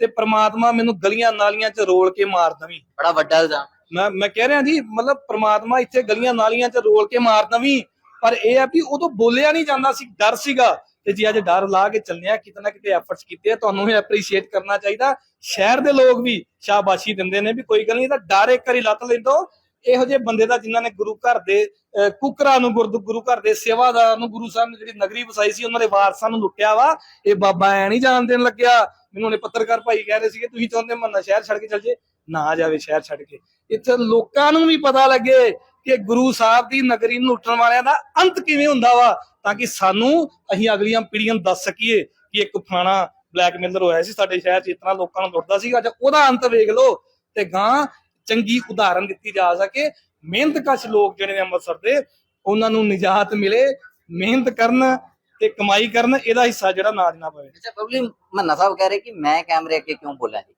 ਤੇ ਪ੍ਰਮਾਤਮਾ ਮੈਨੂੰ ਗਲੀਆਂ ਨਾਲੀਆਂ 'ਚ ਰੋਲ ਕੇ ਮਾਰ ਦਵੀਂ। ਬੜਾ ਵੱਡਾ ਇਲਜ਼ਾਮ। ਮੈਂ ਮੈਂ ਕਹਿ ਰਿਹਾ ਜੀ ਮਤਲਬ ਪ੍ਰਮਾਤਮਾ ਇੱਥੇ ਗਲੀਆਂ ਨਾਲੀਆਂ 'ਚ ਰੋਲ ਕੇ ਮਾਰ ਦਵੀਂ। ਪਰ ਇਹ ਆ ਵੀ ਉਦੋਂ ਬੋਲਿਆ ਨਹੀਂ ਜਾਂਦਾ ਸੀ ਡਰ ਸੀਗਾ। ਤੇ ਜੀ ਅੱਜ ਡਰ ਲਾ ਕੇ ਚੱਲਿਆ ਕਿਤੇ ਕਿਤੇ ਐਫਰਟਸ ਕੀਤੇ ਆ ਤੁਹਾਨੂੰ ਵੀ ਐਪਰੀਸ਼ੀਏਟ ਕਰਨਾ ਚਾਹੀਦਾ। ਸ਼ਹਿਰ ਦੇ ਲੋਕ ਵੀ ਸ਼ਾਬਾਸ਼ੀ ਦਿੰਦੇ ਨੇ ਵੀ ਕੋਈ ਗੱਲ ਨਹੀਂ ਤਾਂ ਡਰ ਇੱਕ ਵਾਰੀ ਲੱਤ ਲੈਂਦੋ ਇਹੋ ਜਿਹੇ ਬੰਦੇ ਦਾ ਜਿਨ੍ਹਾਂ ਨੇ ਗੁਰੂ ਘਰ ਦੇ ਅਹ, ਕੁਕਰਾਂ ਨੂੰ ਗੁਰਦ ਗੁਰੂ ਘਰ ਦੇ ਸੇਵਾਦਾਰ ਨੂੰ ਗੁਰੂ ਸਾਹਿਬ ਨੇ ਜਿਹੜੀ ਨਗਰੀ ਵਸਾਈ ਸੀ ਉਹਨਾਂ ਦੇ ਵਾਰਸਾਂ ਨੂੰ ਲੁੱਟਿਆ ਵਾ। ਇਹ ਬਾਬਾ ਐ ਨਹੀਂ ਜਾਣ ਦੇਣ ਲੱਗਿਆ। ਮੈਨੂੰ ਉਹਨੇ ਪੱਤਰਕਾਰ ਭਾਈ ਕਹਿ ਰਹੇ ਸੀਗੇ ਤੁਸੀਂ ਚਾਹੁੰਦੇ ਮੰਨਾ ਸ਼ਹਿਰ ਛੱਡ ਕੇ ਚੱਲ ਜੇ? ਨਾ ਜਾਵੇ ਸ਼ਹਿਰ ਛੱਡ ਕੇ। ਇੱਥੇ ਲੋਕਾਂ ਨੂੰ ਵੀ ਪਤਾ ਲੱਗੇ ਕਿ ਗੁਰੂ ਸਾਹਿਬ ਦੀ ਨਗਰੀ ਨੂੰ ਲੁੱਟਣ ਵਾਲਿਆਂ ਦਾ ਅੰਤ ਕਿਵੇਂ ਹੁੰਦਾ ਵਾ? ਤਾਂ ਕਿ ਸਾਨੂੰ ਅਸੀਂ ਅਗਲੀਆਂ ਪੀੜ੍ਹੀਆਂ ਨੂੰ ਦੱਸ ਸਕੀਏ ਕਿ ਇੱਕ ਫਲਾਣਾ ਬਲੈਕਮੇਲਰ ਹੋਇਆ ਸੀ ਸਾਡੇ ਸ਼ਹਿਰ 'ਚ ਇਤਨਾ ਲੋਕਾਂ ਨੂੰ ਲੁੱਟਦਾ ਸੀਗਾ। ਅੱਜ ਉਹਦਾ ਅੰਤ ਵੇਖ ਲਓ ਤੇ ਗਾਂ ਚੰਗੀ ਉਦਾਹਰਨ ਦਿੱਤੀ ਜਾ ਸਕੇ। ਮਿਹਨਤਕਸ਼ ਲੋਕ ਜਿਹੜੇ ਨੇ ਅੰਮ੍ਰਿਤਸਰ ਦੇ, ਉਹਨਾਂ ਨੂੰ ਨਿਜਾਤ ਮਿਲੇ, ਮਿਹਨਤ ਕਰਨ ਤੇ ਕਮਾਈ ਕਰਨ, ਇਹਦਾ ਹਿੱਸਾ ਜਿਹੜਾ ਨਾ ਦੇਣਾ ਪਵੇ। ਅੱਛਾ, ਬਬਲੀ, ਮੰਨਾ ਸਾਹਿਬ ਕਹਿ ਰਹੇ ਕਿ ਮੈਂ ਕੈਮਰੇ ਅੱਗੇ ਕਿਉਂ ਬੋਲਾਂ ਜੀ?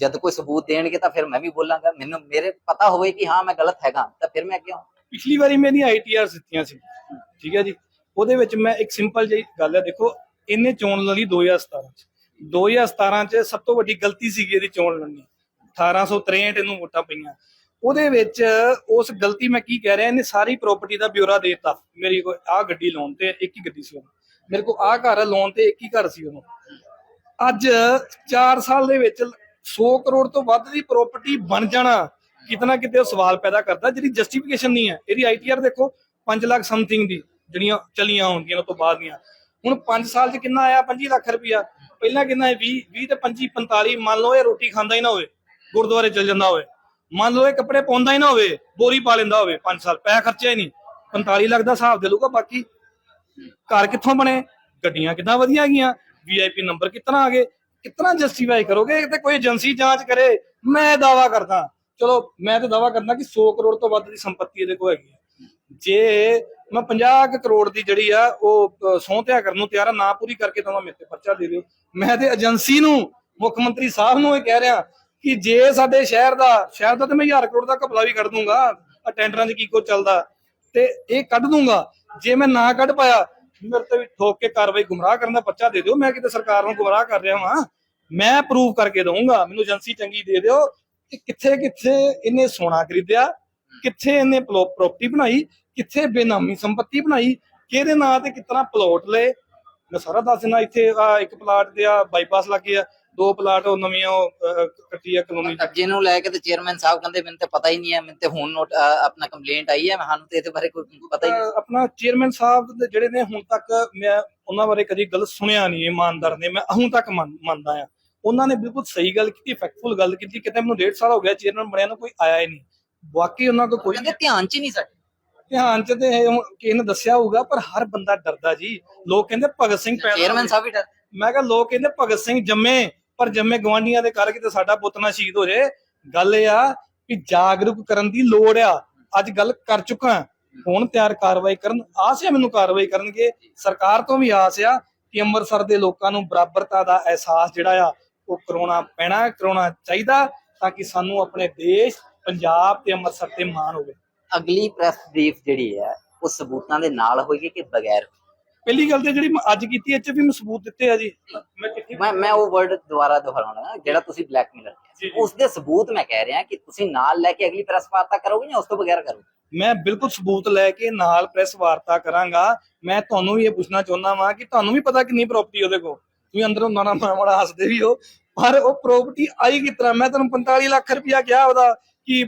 ਜਦ ਕੋਈ ਸਬੂਤ ਦੇਣਗੇ ਤਾਂ ਫਿਰ ਮੈਂ ਵੀ ਬੋਲਾਂਗਾ। ਮੈਨੂੰ, ਮੇਰੇ ਪਤਾ ਹੋਵੇ ਕਿ ਹਾਂ, ਮੈਂ ਗਲਤ ਹੈਗਾ, ਤਾਂ ਫਿਰ ਮੈਂ ਕਿਉਂ? ਪਿਛਲੀ ਵਾਰੀ ਮੇਰੀ ਆਈਟੀਆਰ ਦਿੱਤੀਆਂ ਸੀ। ਠੀਕ ਹੈ ਜੀ? ਉਹਦੇ ਵਿੱਚ ਮੈਂ ਇੱਕ ਸਿੰਪਲ ਜਿਹੀ ਗੱਲ ਹੈ, ਦੇਖੋ, ਇਹਨੇ ਚੋਣ ਲੜੀ 2017 ਚ। 2017 ਚ ਸਭ ਤੋਂ ਵੱਡੀ ਗਲਤੀ ਸੀਗੀ ਇਹਦੀ ਚੋਣ ਲੜਨੀ। 1863 ਇਹਨੂੰ ਵੋਟਾਂ ਪਈਆਂ। ਉਹਦੇ ਵਿੱਚ ਉਸ ਗਲਤੀ ਮੈਂ ਕੀ ਕਹਿ ਰਿਹਾ, ਇਹਨੇ ਸਾਰੀ ਪ੍ਰਾਪਰਟੀ ਦਾ ਬਿਊਰਾ ਦੇ ਦਿੱਤਾ। ਮੇਰੀ ਕੋਲ ਆਹ ਗੱਡੀ ਲੋਨ ਤੇ ਇੱਕ ਹੀ ਗੱਡੀ ਸੀ ਉਹਨੂੰ ਮੇਰੇ ਕੋਲ ਆਹ ਘਰ ਲੋਨ ਤੇ ਇੱਕ ਹੀ ਘਰ ਸੀ ਉਹਨੂੰ। ਅੱਜ 4 ਸਾਲ ਦੇ ਵਿੱਚ 100 ਕਰੋੜ ਤੋਂ ਵੱਧ ਦੀ ਪ੍ਰਾਪਰਟੀ ਬਣ ਜਾਣਾ, ਕਿਤਨਾ ਕਿਤੇ ਉਹ ਸਵਾਲ ਪੈਦਾ ਕਰਦਾ, ਜਿਹੜੀ ਜਸਟੀਫਿਕੇਸ਼ਨ ਨਹੀਂ ਹੈ, ਇਹਦੀ ਆਈਟੀਆਰ ਦੇਖੋ 5 ਲੱਖ ਸਮਥਿੰਗ ਦੀ, ਜਿਹੜੀਆਂ ਚਲੀਆਂ ਹੁੰਦੀਆਂ ਉਹ ਤੋਂ ਬਾਅਦ ਦੀਆਂ। ਹੁਣ 5 ਸਾਲ 'ਚ ਕਿੰਨਾ ਆਇਆ? 25 ਲੱਖ ਰੁਪਇਆ। ਪਹਿਲਾਂ ਕਿੰਨਾ 20 20 ਤੇ 25 45 ਮੰਨ ਲਓ ਇਹ ਰੋਟੀ ਖਾਂਦਾ ਹੀ ਨਾ ਹੋਵੇ, ਗੁਰਦੁਆਰੇ ਚਲ ਜਾਂਦਾ ਹੋਵੇ। ਮੰਨ ਲਓ ਇਹ ਕੱਪੜੇ ਪਾਉਂਦਾ ਹੀ ਨਾ ਹੋਵੇ, ਬੋਰੀ ਪਾ ਲੈਂਦਾ ਹੋਵੇ 5 ਸਾਲ, ਪੈਸਾ ਖਰਚਿਆ ਹੀ ਨਹੀਂ। 45 ਲੱਖ ਦਾ ਹਿਸਾਬ ਦੇ ਲੂਗਾ ਬਾਕੀ। ਘਰ ਕਿੱਥੋਂ ਬਣੇ? ਗੱਡੀਆਂ ਕਿੱਦਾਂ ਵਧੀਆ ਗਈਆਂ? ਵੀਆਈਪੀ ਨੰਬਰ ਕਿਤਨਾ ਆ ਗਏ? ਕਿਤਨਾ ਜਸਟੀਫਾਈ ਕਰੋਗੇ? ਤੇ ਕੋਈ ਏਜੰਸੀ ਜਾਂਚ ਕਰੇ, ਮੈਂ ਦਾਵਾ ਕਰਦਾ। ਚਲੋ, ਮੈਂ ਤੇ ਦਾਵਾ ਕਰਦਾ ਕਿ 100 ਕਰੋੜ ਤੋਂ ਵੱਧ ਦੀ ਸੰਪਤੀ ਇਹਦੇ ਕੋਲ ਹੈਗੀ ਹੈ। ਜੇ ਮੈਂ 50 ਕਰੋੜ ਦੀ ਜਿਹੜੀ ਆ, ਉਹ ਸੌਂਤਿਆ ਕਰਨ ਨੂੰ ਤਿਆਰ ਆ, ਨਾ ਪੂਰੀ ਕਰਕੇ ਤਾਂ ਮੇਰੇ ਤੇ ਪਰਚਾ ਦੇ ਦਿਓ। ਮੈਂ ਤੇ ਏਜੰਸੀ ਨੂੰ, ਮੁੱਖ ਮੰਤਰੀ ਸਾਹਿਬ ਨੂੰ ਇਹ ਕਹਿ ਰਿਹਾ ਕਿ ਜੇ ਸਾਡੇ ਸ਼ਹਿਰ ਦਾ ਸ਼ਹਿਰ ਦਾ ਤੇ ਮੈਂ 1000 ਕਰੋੜ ਦਾ ਘਪਲਾ ਵੀ ਕੱਢ ਦੂੰਗਾ ਆ ਟੈਂਡਰਾਂ 'ਚ ਕੀ ਕੁਝ ਚੱਲਦਾ। ਤੇ ਇਹ ਕੱਢ ਦੂੰਗਾ। ਜੇ ਮੈਂ ਨਾ ਕੱਢ ਪਾਇਆ ਮੇਰੇ ਤੇ ਵੀ ਠੋਕ ਕੇ ਕਾਰਵਾਈ ਗੁੰਮਰਾਹ ਕਰਨ ਦਾ ਪਰਚਾ ਦੇ ਦਿਓ, ਮੈਂ ਕਿਤੇ ਸਰਕਾਰ ਨੂੰ ਗੁੰਮਰਾਹ ਕਰ ਰਿਹਾ ਵਾਂ। ਮੈਂ ਪ੍ਰੂਵ ਕਰਕੇ ਦਊਂਗਾ, ਮੈਨੂੰ ਏਜੰਸੀ ਚੰਗੀ ਦੇ ਦਿਓ ਕਿ ਕਿੱਥੇ ਕਿੱਥੇ ਇਹਨੇ ਸੋਨਾ ਖਰੀਦਿਆ, ਕਿੱਥੇ ਇਹਨੇ ਪ੍ਰਾਪਰਟੀ ਬਣਾਈ, ਕਿੱਥੇ ਬੇਨਾਮੀ ਸੰਪਤੀ ਬਣਾਈ, ਕਿਹਦੇ ਨਾਂ ਤੇ ਕਿਤਨਾ ਪਲੋਟ ਲਏ। ਮੈਂ ਸਾਰਾ ਦੱਸ ਦਿੰਦਾ, ਇੱਥੇ ਆ ਇੱਕ ਪਲਾਟ ਦੇ ਆ ਬਾਈਪਾਸ ਲੱਗੇ ਆ ਦੋ ਪਲਾਟ ਉਹ ਨਵੀਆਂ ਉਹ, ਅਹ, ਕੱਟੀ ਆ ਕਲੋਨੀ ਕਬਜ਼ੇ ਨੂੰ ਲੈ ਕੇ ਤੇ ਚੇਅਰਮੈਨ ਸਾਹਿਬ ਕਹਿੰਦੇ ਮੈਨੂੰ ਤੇ ਪਤਾ ਹੀ ਨਹੀਂ ਹੈ ਮੈਨੂੰ ਤੇ ਹੁਣ ਨੋਟ ਆਪਣਾ ਕੰਪਲੇਂਟ ਆਈ ਹੈ ਸਾਨੂੰ ਤੇ ਇਹਦੇ ਬਾਰੇ ਕੋਈ ਪਤਾ ਹੀ ਨਹੀਂ। ਆਪਣਾ ਚੇਅਰਮੈਨ ਸਾਹਿਬ ਦੇ ਜਿਹੜੇ ਨੇ ਹੁਣ ਤੱਕ ਮੈਂ ਉਹਨਾਂ ਬਾਰੇ ਕਦੀ ਗੱਲ ਸੁਣਿਆ ਨਹੀਂ ਇਮਾਨਦਾਰ ਨੇ ਮੈਂ ਹੁਣ ਤੱਕ ਮੰਨ- ਮੰਨਦਾ ਆ ਉਹਨਾਂ ਨੇ ਬਿਲਕੁਲ ਸਹੀ ਗੱਲ ਕੀਤੀ ਫੈਕਟਫੁਲ ਗੱਲ ਕੀਤੀ ਕਿਤੇ ਮੈਨੂੰ ਡੇਢ ਸਾਲ ਹੋ ਗਿਆ ਚੇਅਰਮੈਨ ਬਣਿਆ ਨੂੰ ਕੋਈ ਆਇਆ ਹੀ ਨਹੀਂ। ਬਾਕੀ ਉਹਨਾਂ ਕੋਲ ਕੋਈ ਕਹਿੰਦੇ ਧਿਆਨ ਚ ਨਹੀਂ ਸਾਡੇ। ਧਿਆਨ ਚ ਤੇ ਕਿਸੇ ਨੇ ਦੱਸਿਆ ਹੋਊਗਾ ਪਰ ਹਰ ਬੰਦਾ ਡਰਦਾ ਜੀ। ਲੋਕ ਕਹਿੰਦੇ ਭਗਤ ਸਿੰਘ ਪੈਦਾ ਚੇਅਰਮੈਨ। ਸਾਹਿਬ ਵੀ ਡਰ ਮੈਂ ਕਿਹਾ ਲੋਕ ਕਹਿੰਦੇ ਭਗਤ ਸਿੰਘ ਜੰਮੇ ਪਰ ਜੰਮੇ ਗਵਾਂਢੀਆਂ ਦੇ ਕਰਕੇ ਤੇ ਸਾਡਾ ਪੁੱਤ ਨਾ ਸ਼ਹੀਦ ਹੋ ਜੇ ਗੱਲ ਇਹ ਆ ਕਿ ਜਾਗਰੂਕ ਕਰਨ ਦੀ ਲੋੜ ਆ। ਅੱਜ ਗੱਲ ਕਰ ਚੁੱਕਾ ਹੁਣ ਤਿਆਰ ਕਾਰਵਾਈ ਕਰਨ। ਆਸ ਹੈ ਮੈਨੂੰ ਕਾਰਵਾਈ ਕਰਨਗੇ। ਸਰਕਾਰ ਤੋਂ ਵੀ ਆਸ ਆ ਕਿ ਅੰਮ੍ਰਿਤਸਰ ਦੇ ਲੋਕਾਂ ਨੂੰ ਬਰਾਬਰਤਾ ਦਾ ਅਹਿਸਾਸ ਜਿਹੜਾ ਆ, ਉਹ ਕਰਾਉਣਾ ਪੈਣਾ, ਕਰਾਉਣਾ ਚਾਹੀਦਾ ਤਾਂ ਕਿ ਸਾਨੂੰ ਆਪਣੇ ਦੇਸ਼, ਪੰਜਾਬ ਤੇ ਅੰਮ੍ਰਿਤਸਰ ਤੇ ਮਾਣ ਹੋਵੇ। ਅਗਲੀ ਪ੍ਰੈਸ ਬਰੀਫ ਜਿਹੜੀ ਹੈ ਉਹ ਸਬੂਤਾਂ ਦੇ ਨਾਲ ਹੋਏਗੀ ਕਿ ਬਗੈਰ ਪਹਿਲੀ ਗੱਲ ਤੇ ਜਿਹੜੀ ਮੈਂ ਅੱਜ ਕੀਤੀ ਇਹ ਚ ਵੀ ਮੈਂ ਸਬੂਤ ਦਿੱਤੇ ਆ ਜੀ। ਮੈਂ ਚਿੱਠੀ ਮੈਂ ਮੈਂ ਉਹ ਵਰਡ ਦੁਬਾਰਾ ਦੁਹਰਾਉਣਾ ਜਿਹੜਾ ਤੁਸੀਂ ਬਲੈਕਮੇਲਰ ਜੀ। ਉਸ ਦੇ ਸਬੂਤ ਮੈਂ ਕਹਿ ਰਿਹਾ ਕਿ ਤੁਸੀਂ ਨਾਲ ਲੈ ਕੇ ਅਗਲੀ ਪ੍ਰੈਸ ਵਾਰਤਾ ਕਰੋਗੇ ਜਾਂ ਉਸ ਤੋਂ ਬਗੈਰ ਕਰੋਗੇ? ਮੈਂ ਬਿਲਕੁਲ ਸਬੂਤ ਲੈ ਕੇ ਨਾਲ ਪ੍ਰੈਸ ਵਾਰਤਾ ਕਰਾਂਗਾ। ਮੈਂ ਤੁਹਾਨੂੰ ਵੀ ਇਹ ਪੁੱਛਣਾ ਚਾਹੁੰਦਾ ਵਾਂ ਕਿ ਤੁਹਾਨੂੰ ਵੀ ਪਤਾ ਕਿੰਨੀ ਪ੍ਰਾਪਰਟੀ ਉਹਦੇ ਕੋਲ? ਤੁਸੀਂ ਅੰਦਰ ਹੁੰਦਾ ਨਾ ਮਾੜਾ ਹੱਸਦੇ ਵੀ ਹੋ। ਪਰ ਉਹ ਪ੍ਰਾਪਰਟੀ ਆਈ ਕਿਸ ਤਰ੍ਹਾਂ? ਮੈਂ ਤੁਹਾਨੂੰ 45 ਲੱਖ ਰੁਪਇਆ ਕਿਹਾ ਉਹਦਾ ਕਿ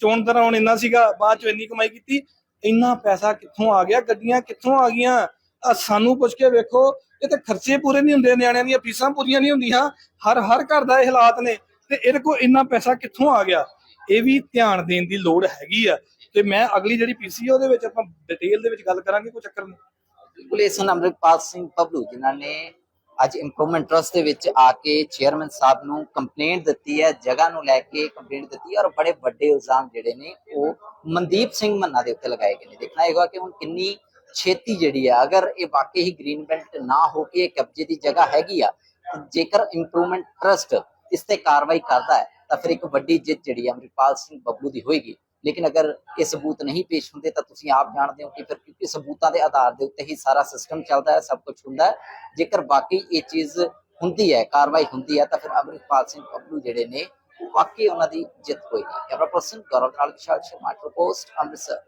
ਚੋਣ ਦੌਰਾਨ ਇੰਨਾ ਸੀਗਾ ਬਾਅਦ ਚ ਇੰਨੀ ਕਮਾਈ ਕੀਤੀ। ਇੰਨਾ ਪੈਸਾ ਕਿੱਥੋਂ ਆ ਗਿਆ? ਗੱਡੀਆਂ ਕਿੱਥੋਂ ਆ ਗਈਆਂ? ਆਹ ਸਾਨੂੰ ਪੁੱਛ ਕੇ ਵੇਖੋ, ਇਹ ਤਾਂ ਖਰਚੇ ਪੂਰੇ ਨਹੀਂ ਹੁੰਦੇ, ਨਿਆਣਿਆਂ ਦੀਆਂ ਫੀਸਾਂ ਪੂਰੀਆਂ ਨਹੀਂ ਹੁੰਦੀਆਂ। ਹਰ ਹਰ ਘਰ ਦਾ ਇਹ ਹਾਲਾਤ ਨੇ ਤੇ ਇਹਦੇ ਕੋਲ ਇੰਨਾ ਪੈਸਾ ਕਿੱਥੋਂ ਆ ਗਿਆ? ਇਹ ਵੀ ਧਿਆਨ ਦੇਣ ਦੀ ਲੋੜ ਹੈਗੀ ਆ। ਤੇ ਮੈਂ ਅਗਲੀ ਜਿਹੜੀ ਪੀਸੀ ਉਹਦੇ ਵਿੱਚ ਆਪਾਂ ਡਿਟੇਲ ਦੇ ਵਿੱਚ ਗੱਲ ਕਰਾਂਗੇ ਕੋਈ ਚੱਕਰ ਨਹੀਂ। ਬਿਲਕੁਲ, ਇਸ ਨੂੰ ਅੰਮ੍ਰਿਤਪਾਲ ਸਿੰਘ ਪਬਲੂ, ਜਿਨ੍ਹਾਂ ਨੇ ਅੱਜ ਇੰਪਰੂਵਮੈਂਟ ਟਰਸਟ ਦੇ ਵਿੱਚ ਆ ਕੇ ਚੇਅਰਮੈਨ ਸਾਹਿਬ ਨੂੰ ਕੰਪਲੇਂਟ ਦਿੱਤੀ ਹੈ, ਜਗ੍ਹਾ ਨੂੰ ਲੈ ਕੇ ਕੰਪਲੇਂਟ ਦਿੱਤੀ ਹੈ, ਔਰ ਬੜੇ ਵੱਡੇ ਇਲਜ਼ਾਮ ਜਿਹੜੇ ਨੇ, ਉਹ ਮਨਦੀਪ ਸਿੰਘ ਮੰਨਾ ਦੇ ਉੱਤੇ ਲਗਾਏ ਗਏ ਨੇ। ਦੇਖਣਾ ਹੈਗਾ ਕਿ ਹੁਣ ਕਿੰਨੀ ਛੇਤੀ ਜਿਹੜੀ ਆ, ਅਗਰ ਇਹ ਵਾਕਈ ਹੀ ਗ੍ਰੀਨ ਬੈਲਟ ਨਾ ਹੋ ਕੇ ਇਹ ਕਬਜ਼ੇ ਦੀ ਜਗ੍ਹਾ ਹੈਗੀ ਆ ਜੇਕਰ ਇੰਪਰੂਵਮੈਂਟ ਟਰਸਟ ਇਸ ਤੇ ਕਾਰਵਾਈ ਕਰਦਾ ਹੈ, ਤਾਂ ਫਿਰ ਇੱਕ ਵੱਡੀ ਜਿੱਤ ਜਿਹੜੀ ਆ ਸਿੰਘ ਬੱਬਲੂ ਦੀ ਹੋਏਗੀ। ਲੇਕਿਨ ਅਗਰ ਇਹ ਸਬੂਤ ਨਹੀਂ ਪੇਸ਼ ਹੁੰਦੇ, ਤਾਂ ਤੁਸੀਂ ਆਪ ਜਾਣਦੇ ਹੋ ਕਿ ਫਿਰ ਕਿਉਂਕਿ ਸਬੂਤਾਂ ਦੇ ਆਧਾਰ ਦੇ ਉੱਤੇ ਹੀ ਸਾਰਾ ਸਿਸਟਮ ਚੱਲਦਾ ਹੈ, ਸਭ ਕੁਝ ਹੁੰਦਾ ਹੈ। ਜੇਕਰ ਬਾਕੀ ਇਹ ਚੀਜ਼ ਹੁੰਦੀ ਹੈ, ਕਾਰਵਾਈ ਹੁੰਦੀ ਹੈ, ਤਾਂ ਫਿਰ ਅੰਮ੍ਰਿਤਪਾਲ ਸਿੰਘ ਬੱਬਲੂ ਜਿਹੜੇ ਨੇ, ਉਹ ਵਾਕਈ ਉਹਨਾਂ ਦੀ ਜਿੱਤ ਹੋਏਗੀ। ਕੈਮਰਾ ਪਰਸਨ ਗੌਰਵ ਨਾਲ ਵਿਸ਼ਾਲ ਸ਼ਰਮਾ ਪੋਸਟ ਅੰਮ੍ਰਿਤਸਰ।